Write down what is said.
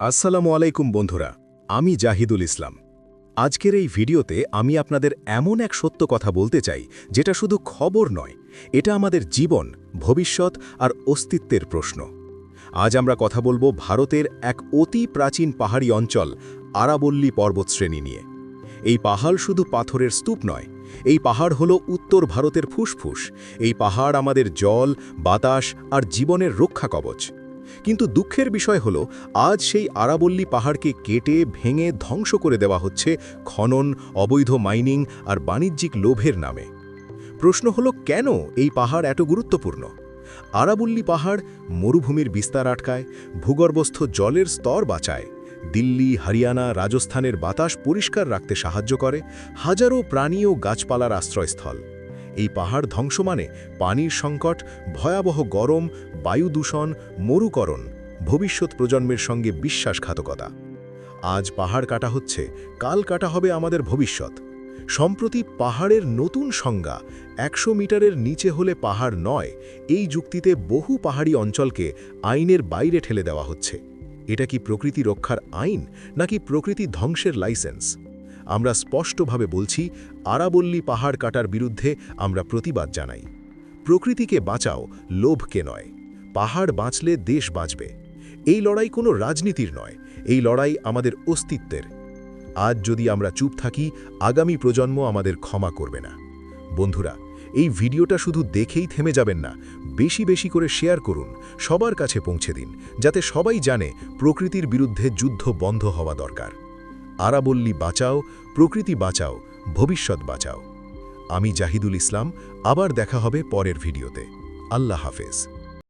আসসালামু আলাইকুম বন্ধুরা, আমি জাহিদুল ইসলাম। আজকের এই ভিডিওতে আমি আপনাদের এমন এক সত্য কথা বলতে চাই, যেটা শুধু খবর নয়, এটা আমাদের জীবন, ভবিষ্যৎ আর অস্তিত্বের প্রশ্ন। আজ আমরা কথা বলব ভারতের এক অতি প্রাচীন পাহাড়ি অঞ্চল, আরাবল্লী পর্বতশ্রেণী নিয়ে। এই পাহাড় শুধু পাথরের স্তূপ নয়, এই পাহাড় হলো উত্তর ভারতের ফুসফুস, এই পাহাড় আমাদের জল, বাতাস আর জীবনের রক্ষা কবচ। কিন্তু দুঃখের বিষয় হল, আজ সেই আরাবল্লী পাহাড়কে কেটে, ভেঙে ধ্বংস করে দেওয়া হচ্ছে খনন, অবৈধ মাইনিং আর বাণিজ্যিক লোভের নামে। প্রশ্ন হলো, কেন এই পাহাড় এত গুরুত্বপূর্ণ? আরাবল্লী পাহাড় মরুভূমির বিস্তার আটকায়, ভূগর্ভস্থ জলের স্তর বাঁচায়, দিল্লি, হরিয়ানা, রাজস্থানের বাতাস পরিষ্কার রাখতে সাহায্য করে, হাজারো প্রাণী ও গাছপালার আশ্রয়স্থল। এই পাহাড় ধ্বংস মানে পানির সংকট, ভয়াবহ গরম, বায়ু দূষণ, মরুকরণ, ভবিষ্যৎ প্রজন্মের সঙ্গে বিশ্বাসঘাতকতা। আজ পাহাড় কাটা হচ্ছে, কাল কাটা হবে আমাদের ভবিষ্যৎ। সম্প্রতি পাহাড়ের নতুন সংজ্ঞা একশো মিটারের নিচে হলে পাহাড় নয়, এই যুক্তিতে বহু পাহাড়ি অঞ্চলকে আইনের বাইরে ঠেলে দেওয়া হচ্ছে। এটা কি প্রকৃতি রক্ষার আইন, নাকি প্রকৃতি ধ্বংসের লাইসেন্স? আমরা স্পষ্টভাবে বলছি, আরাবল্লী পাহাড় কাটার বিরুদ্ধে আমরা প্রতিবাদ জানাই। প্রকৃতিকে বাঁচাও, লোভকে নয়। পাহাড় বাঁচলে দেশ বাঁচবে। এই লড়াই কোনো রাজনীতির নয়, এই লড়াই আমাদের অস্তিত্বের। আজ যদি আমরা চুপ থাকি, আগামী প্রজন্ম আমাদের ক্ষমা করবে না। বন্ধুরা, এই ভিডিওটা শুধু দেখেই থেমে যাবেন না, বেশি বেশি করে শেয়ার করুন, সবার কাছে পৌঁছে দিন, যাতে সবাই জানে প্রকৃতির বিরুদ্ধে যুদ্ধ বন্ধ হওয়া দরকার। আরাবল্লী বাঁচাও, প্রকৃতি বাঁচাও, ভবিষ্যৎ বাঁচাও। আমি জাহিদুল ইসলাম, আবার দেখা হবে পরের ভিডিওতে। আল্লাহ হাফেজ।